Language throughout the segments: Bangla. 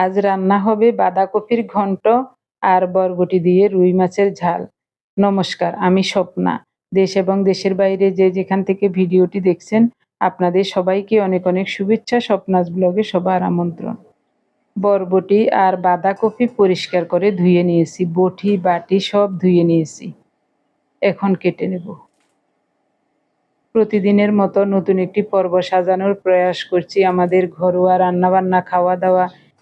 আজ রান্না হবে বাঁধাকপির ঘন্ট আর বরবটি দিয়ে রুই মাছের ঝাল। নমস্কার, আমি স্বপ্না। দেশ এবং দেশের বাইরে যে যেখান থেকে ভিডিওটি দেখছেন, আপনাদের সবাইকে অনেক অনেক শুভেচ্ছা, স্বপ্নাস ব্লগে সবার আমন্ত্রণ। বরবটি আর বাঁধাকপি পরিষ্কার করে ধুয়ে নিয়েছি, বটি, বাটি সব ধুয়ে নিয়েছি। এখন কেটে নেব। প্রতিদিনের মতো নতুন একটি পর্ব সাজানোর প্রয়াস করছি। আমাদের ঘরোয়া রান্নাবান্না, খাওয়া দাওয়া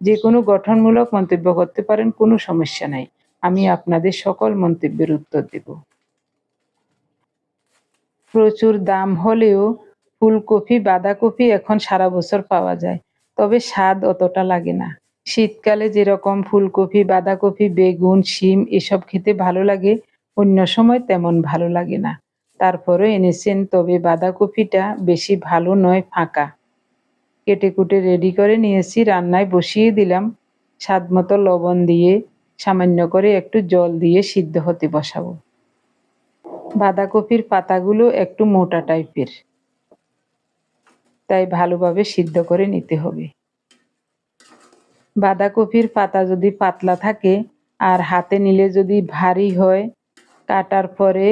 যে কোনো গঠনমূলক মন্তব্য করতে পারেন, কোনো সমস্যা নাই। আমি আপনাদের সকল মন্তব্যের উত্তর দেব। প্রচুর দাম হলেও ফুলকপি, বাঁধাকপি এখন সারা বছর পাওয়া যায়, তবে স্বাদ অতটা লাগে না। শীতকালে যেরকম ফুলকপি, বাঁধাকপি, বেগুন, শিম এসব খেতে ভালো লাগে, অন্য সময় তেমন ভালো লাগে না। তারপরে এনেছেন, তবে বাঁধাকপিটা বেশি ভালো নয়, ফাঁকা। কেটে কুটে রেডি করে নিয়েছি রান্নায় বসিয়ে দিলাম। স্বাদ মতো লবণ দিয়ে, সামান্য করে একটু জল দিয়ে সিদ্ধ হতে বসাবো। বাঁধাকপির পাতাগুলো একটু মোটা টাইপের। তাই ভালোভাবে সিদ্ধ করে নিতে হবে। বাঁধাকপির পাতা যদি পাতলা থাকে আর হাতে নিলে যদি ভারী হয়, কাটার পরে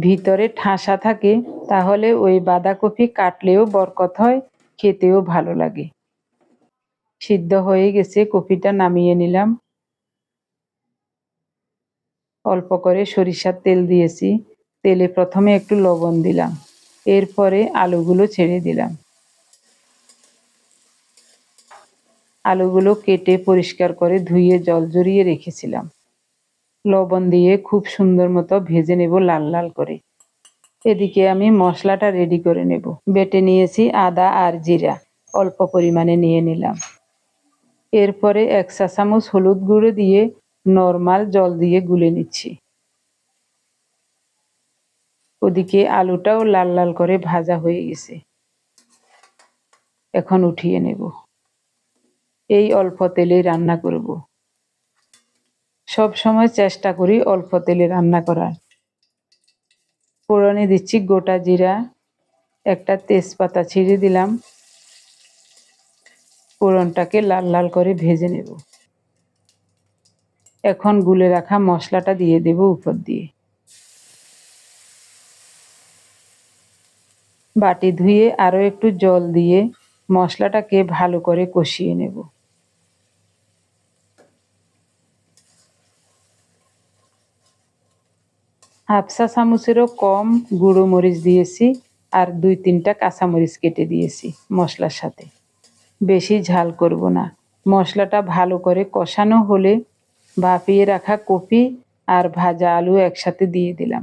ভিতরে ঠাসা থাকে, তাহলে ওই বাঁধাকপি কাটলেও বরকত হয়। খেতেও ভালো লাগে। সিদ্ধ হয়ে গেছে কপিটা নামিয়ে নিলাম। অল্প করে সরিষার তেল দিয়েছি। তেলে প্রথমে একটু লবণ দিলাম। এরপরে আলুগুলো ছেড়ে দিলাম। আলুগুলো কেটে পরিষ্কার করে ধুয়ে জল জড়িয়ে রেখেছিলাম। লবণ দিয়ে খুব সুন্দর মতো ভেজে নেব লাল লাল করে। এদিকে আমি মশলাটা রেডি করে নেব। বেটে নিয়েছি আদা আর জিরা। অল্প পরিমাণে নিয়ে নিলাম। এরপরে এক চা চামচ হলুদ গুঁড়ো দিয়ে নর্মাল জল দিয়ে গুলে নিচ্ছি। ওদিকে আলুটাও লাল লাল করে ভাজা হয়ে গেছে। এখন উঠিয়ে নেব। এই অল্প তেলে রান্না করব। সব সময় চেষ্টা করি অল্প তেলে রান্না করার। ফোড়নে দিচ্ছি গোটা জিরা, একটা তেজপাতা ছিঁড়ে দিলাম। ফোড়নটাকে লাল লাল করে ভেজে নেব। এখন গুলে রাখা মশলাটা দিয়ে দেব উপর দিয়ে। বাটি ধুয়ে আরও একটু জল দিয়ে মশলাটাকে ভালো করে কষিয়ে নেব। হাফসা চামচেরও কম গুঁড়ো মরিচ দিয়েছি আর দুই তিনটা কাঁচামরিচ কেটে দিয়েছি মশলার সাথে। বেশি ঝাল করব না। মশলাটা ভালো করে কষানো হলে ভাপিয়ে রাখা কপি আর ভাজা আলু একসাথে দিয়ে দিলাম।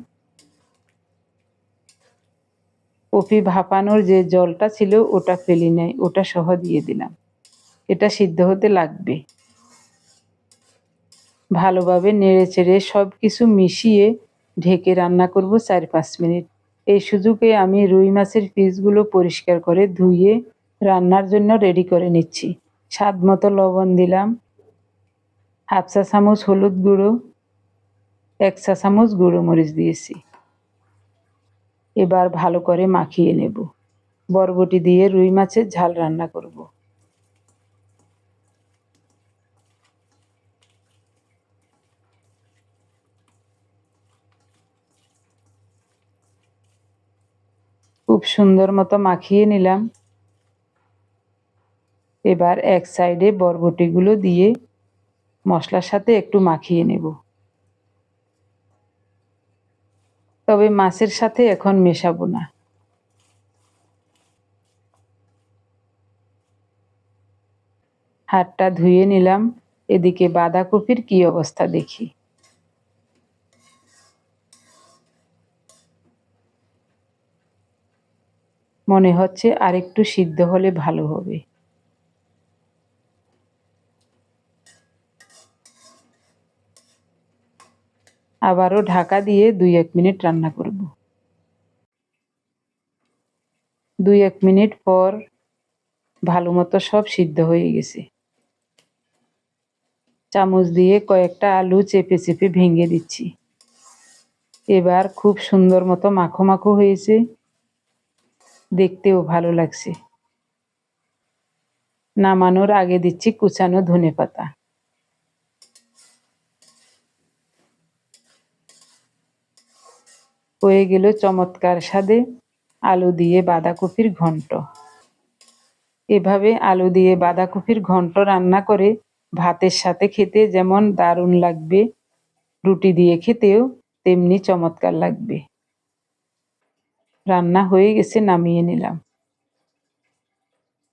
কপি ভাপানোর যে জলটা ছিল ওটা ফেলি নাই, ওটা সহ দিয়ে দিলাম। এটা সিদ্ধ হতে লাগবে। ভালোভাবে নেড়ে চেড়ে সব কিছু মিশিয়ে ঢেকে রান্না করব চার পাঁচ মিনিট। এই সুযোগে আমি রুই মাছের পিসগুলো পরিষ্কার করে ধুয়ে রান্নার জন্য রেডি করে নিচ্ছি। স্বাদ মতো লবণ দিলাম। হাফ চা চামচ হলুদ গুঁড়ো, এক চা চামচ গুঁড়ো মরিচ দিয়েছি। এবার ভালো করে মাখিয়ে নেব। বরবটি দিয়ে রুই মাছের ঝাল রান্না করব। খুব সুন্দর মতো মাখিয়ে নিলাম। এবার এক সাইডে বরবটিগুলো দিয়ে মশলার সাথে একটু মাখিয়ে নেব। তবে মাছের সাথে এখন মেশাবো না। হাতটা ধুয়ে নিলাম। এদিকে বাঁধাকপির কি অবস্থা দেখি। মনে হচ্ছে আরেকটু সিদ্ধ হলে ভালো হবে। আবারও ঢাকা দিয়ে দুই এক মিনিট রান্না করব। দুই এক মিনিট পর ভালো মতো সব সিদ্ধ হয়ে গেছে। চামচ দিয়ে কয়েকটা আলু চেপে চেপে ভেঙে দিচ্ছি। এবার খুব সুন্দর মতো মাখো মাখো হয়েছে। দেখতেও ভালো লাগছে। নামানোর আগে দিচ্ছি কুচানো ধনে পাতা। হয়ে গেল চমৎকার স্বাদে আলু দিয়ে বাঁধাকপির ঘন্ট। এভাবে আলু দিয়ে বাঁধাকপির ঘন্ট রান্না করে ভাতের সাথে খেতে যেমন দারুণ লাগবে, রুটি দিয়ে খেতেও তেমনি চমৎকার লাগবে। রান্না হয়ে গেছে, নামিয়ে নিলাম।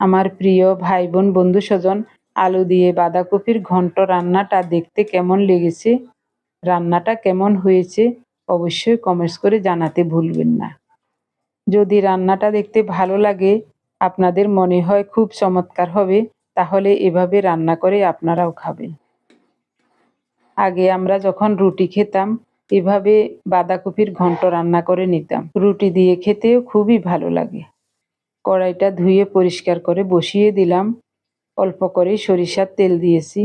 আমার প্রিয় ভাই বোন বন্ধু স্বজন, আলু দিয়ে বাঁধাকপির ঘন্ট রান্নাটা দেখতে কেমন লেগেছে, রান্নাটা কেমন হয়েছে অবশ্যই কমেন্টস করে জানাতে ভুলবেন না। যদি রান্নাটা দেখতে ভালো লাগে, আপনাদের মনে হয় খুব চমৎকার হবে, তাহলে এভাবে রান্না করে আপনারাও খাবেন। আগে আমরা যখন রুটি খেতাম এভাবে বাঁধাকপির ঘন্ট রান্না করে নিতাম। রুটি দিয়ে খেতেও খুবই ভালো লাগে। কড়াইটা ধুয়ে পরিষ্কার করে বসিয়ে দিলাম। অল্প করে সরিষার তেল দিয়েছি।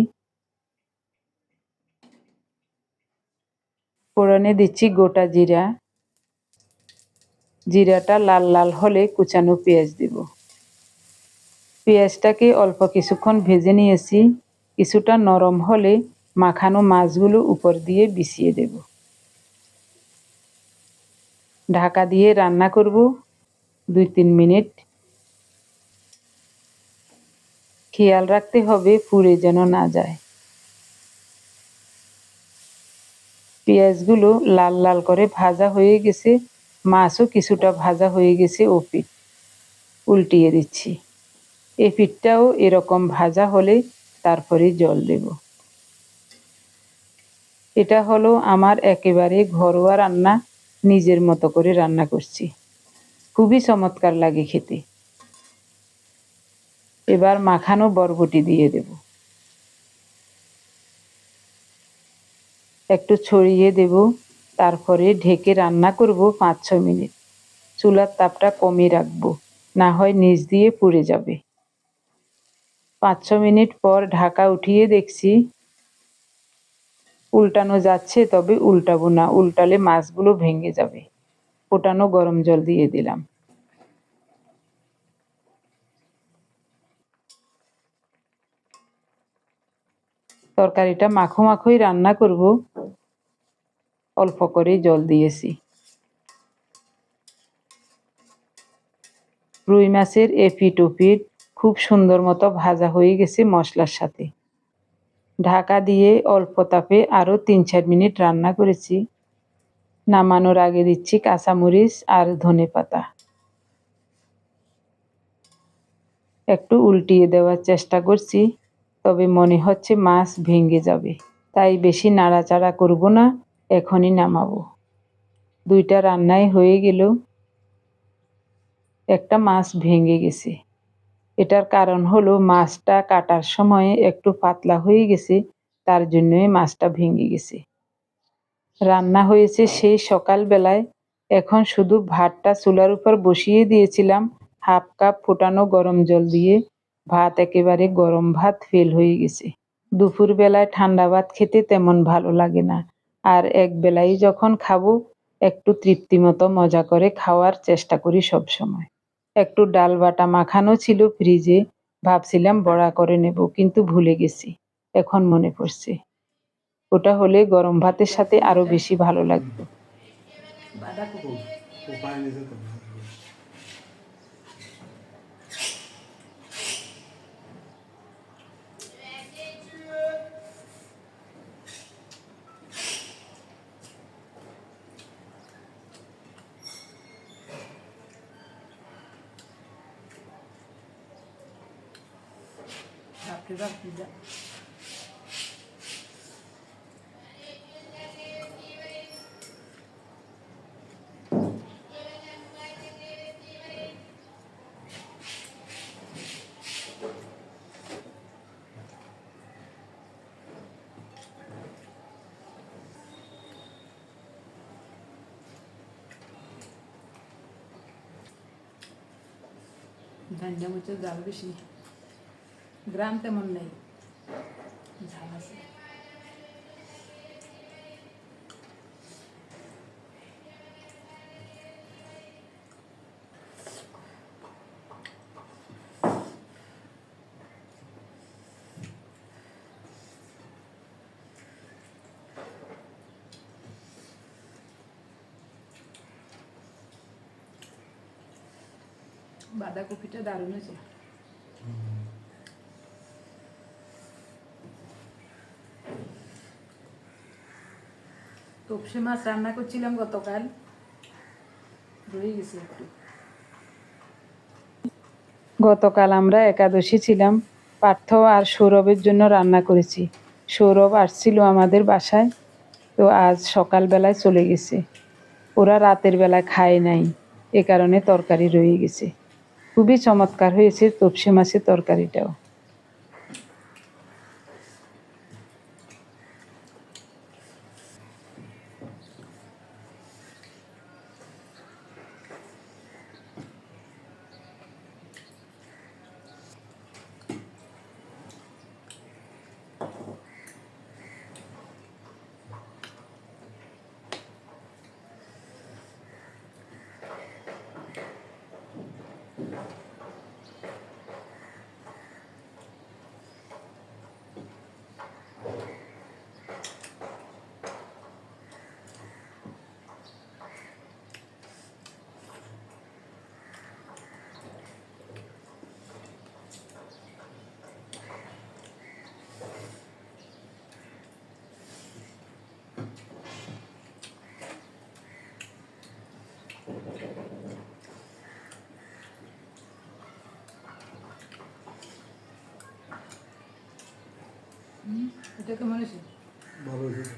ফোড়নে দিচ্ছি গোটা জিরা। জিরাটা লাল লাল হলে কুচানো পেঁয়াজ দিব। পেঁয়াজটাকে অল্প কিছুক্ষণ ভেজে নিয়েছি। কিছুটা নরম হলে মাখানো মাছগুলো উপর দিয়ে বিছিয়ে দেব। ঢাকা দিয়ে রান্না করব। দুই তিন মিনিট। খেয়াল রাখতে হবে পুড়ে যেন না যায়। পেঁয়াজগুলো লাল লাল করে ভাজা হয়ে গেছে। মাছও কিছুটা ভাজা হয়ে গেছে ও পিঠ। উল্টিয়ে দিচ্ছি। এ পিঠটাও এরকম ভাজা হলে তারপরে জল দেব। এটা হলো আমার একেবারে ঘরোয়া রান্না। নিজের মতো করে রান্না করছি। খুবই চমৎকার লাগে খেতে। এবার মাখানো বরবটি দিয়ে দেব। একটু ছড়িয়ে দেব, তারপরে ঢেকে রান্না করব পাঁচ ছ মিনিট। চুলার তাপটা কমিয়ে রাখব, না হয় নিচ দিয়ে পুড়ে যাবে। পাঁচ ছ মিনিট পর ঢাকা উঠিয়ে দেখছি উল্টানো যাচ্ছে, তবে উল্টাবো না। উল্টালে মাছগুলো ভেঙে যাবে। ফোটানো গরম জল দিয়ে দিলাম। তরকারিটা মাখো মাখোই রান্না করব। অল্প করে জল দিয়েছি। রুই মাছের এপিট ওপিট খুব সুন্দর মতো ভাজা হয়ে গেছে মশলার সাথে। ঢাকা দিয়ে অল্প তাপে আরও তিন চার মিনিট রান্না করেছি। নামানোর আগে দিচ্ছি কাঁচামরিচ আর ধনে পাতা। একটু উল্টিয়ে দেওয়ার চেষ্টা করছি, তবে মনে হচ্ছে মাছ ভেঙে যাবে। তাই বেশি নাড়াচাড়া করব না, এখনই নামাবো। দুইটা রান্নাই হয়ে গেল। একটা মাছ ভেঙে গেছে। এটার কারণ হলো মাছটা কাটার সময় একটু পাতলা হয়ে গেছে, তার জন্যই মাছটা ভেঙে গেছে। রান্না হয়েছে সেই সকালবেলায়। এখন শুধু ভাতটা চুলার উপর বসিয়ে দিয়েছিলাম, হাফ কাপ ফোটানো গরম জল দিয়ে। ভাত একেবারে গরম ভাত ফেল হয়ে গেছে। দুপুরবেলায় ঠান্ডা ভাত খেতে তেমন ভালো লাগে না। আর এক বেলায় যখন খাব, একটু তৃপ্তি মতো মজা করে খাওয়ার চেষ্টা করি সব সময়। একটু ডাল বাটা মাখানো ছিল ফ্রিজে, ভাবছিলাম বড়া করে নেব, কিন্তু ভুলে গেছি, এখন মনে পড়ছে। ওটা হলে গরম ভাতের সাথে আরও বেশি ভালো লাগতো। फिदा फिदा धन्य मुझे जाल গ্রাম তেমন নেই। বাঁধাকপিটা দারুণ হয়েছে। তপসে মাছ রান্না করছিলাম গতকাল। রয়ে গেছে একটু। গতকাল আমরা একাদশী ছিলাম। পার্থ আর সৌরভের জন্য রান্না করেছি। সৌরভ আসছিল আমাদের বাসায়, তো আজ সকালবেলায় চলে গেছে। ওরা রাতের বেলায় খায় নাই, এ কারণে তরকারি রয়ে গেছে। খুবই চমৎকার হয়েছে তপসে মাছের তরকারিটাও। এটা কেমন হয়েছে? ভালো হয়েছে।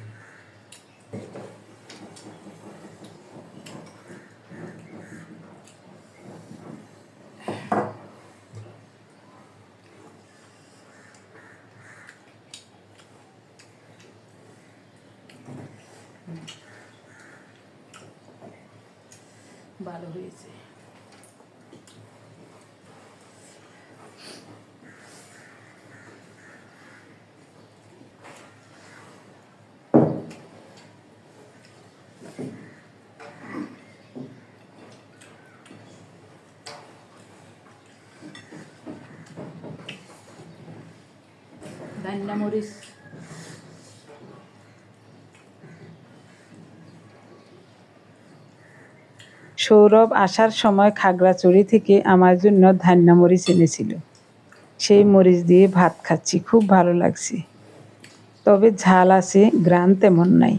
ভালো হয়েছে। মরিচ সৌরভ আসার সময় খাগড়াচড়ি থেকে আমার জন্য মরিচ এনেছিল। সেই মরিচ দিয়ে ভাত খাচ্ছি, খুব ভালো লাগছে। তবে ঝাল আছে, গ্রান তেমন নাই।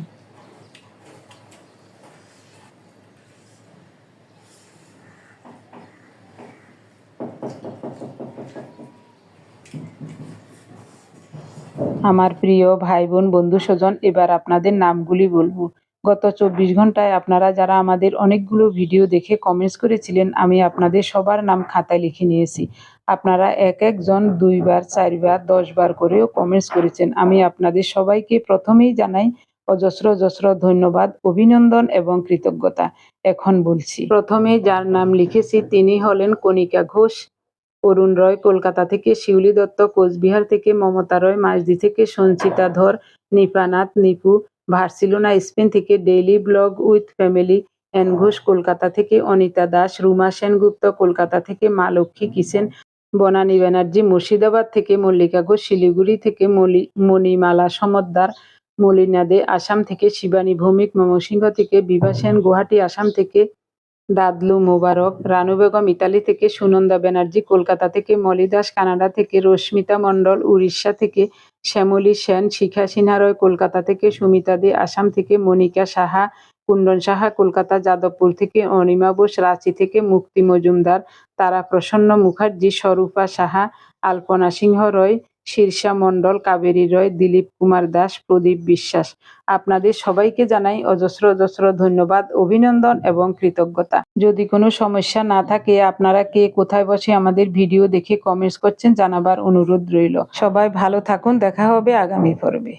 আমার প্রিয় ভাই বোন বন্ধু স্বজন, এবার আপনাদের নামগুলি বলব। গত চব্বিশ ঘন্টায় আপনারা যারা আমাদের অনেকগুলো ভিডিও দেখে কমেন্টস করেছিলেন, আমি আপনাদের সবার নাম খাতায় লিখে নিয়েছি। আপনারা এক একজন দুইবার, চারবার, দশবার করেও কমেন্টস করেছেন। আমি আপনাদের সবাইকে প্রথমেই জানাই অজস্র অজস্র ধন্যবাদ, অভিনন্দন এবং কৃতজ্ঞতা। এখন বলছি। প্রথমে যার নাম লিখেছি, তিনি হলেন কণিকা ঘোষ। অরুণ রয় কলকাতা থেকে, শিউলি দত্ত কোচবিহার থেকে, মমতা রয় মাঝদি থেকে, সঞ্চিতা ধর, নিপানাথ নিপু, ভার্সিলোনা স্পেন থেকে, daily blog with family N Ghosh Kolkata থেকে, অনিতা দাস, রুমা সেনগুপ্ত কলকাতা থেকে মা লক্ষ্মী কিসেন বনানী ব্যানার্জি মুর্শিদাবাদ থেকে, মল্লিকা ঘোষ শিলিগুড়ি থেকে, মলি, মণিমালা সমদ্দার, মলিনা দে আসাম থেকে, শিবানী ভৌমিক ময়মনসিংহ থেকে, বিভা সেন গুয়াহাটি আসাম থেকে দাদলু মোবারক, রানু বেগম ইতালি থেকে, সুনন্দা ব্যানার্জি কলকাতা থেকে, মলি দাস কানাডা থেকে, রশ্মিতা মণ্ডল উড়িষ্যা থেকে, শ্যামলী সেন, শিখা সিনহা রয় কলকাতা থেকে, সুমিতা দে আসাম থেকে, মনিকা সাহা কুন্দন সাহা কলকাতা, যাদবপুর থেকে, অনিমা বোস রাঁচি থেকে, মুক্তি মজুমদার তারা প্রসন্ন মুখার্জি, স্বরূপা সাহা, আলপনা সিংহ রয় শীর্ষা মণ্ডল, কাবেরী রয়, দিলীপ কুমার দাস, প্রদীপ বিশ্বাস। আপনাদের সবাইকে জানাই অজস্র অজস্র ধন্যবাদ, অভিনন্দন এবং কৃতজ্ঞতা। যদি কোনো সমস্যা না থাকে, আপনারা কে কোথায় বসে আমাদের ভিডিও দেখে কমেন্টস করছেন, জানাবার অনুরোধ রইল। সবাই ভালো থাকুন, দেখা হবে আগামী পর্বে।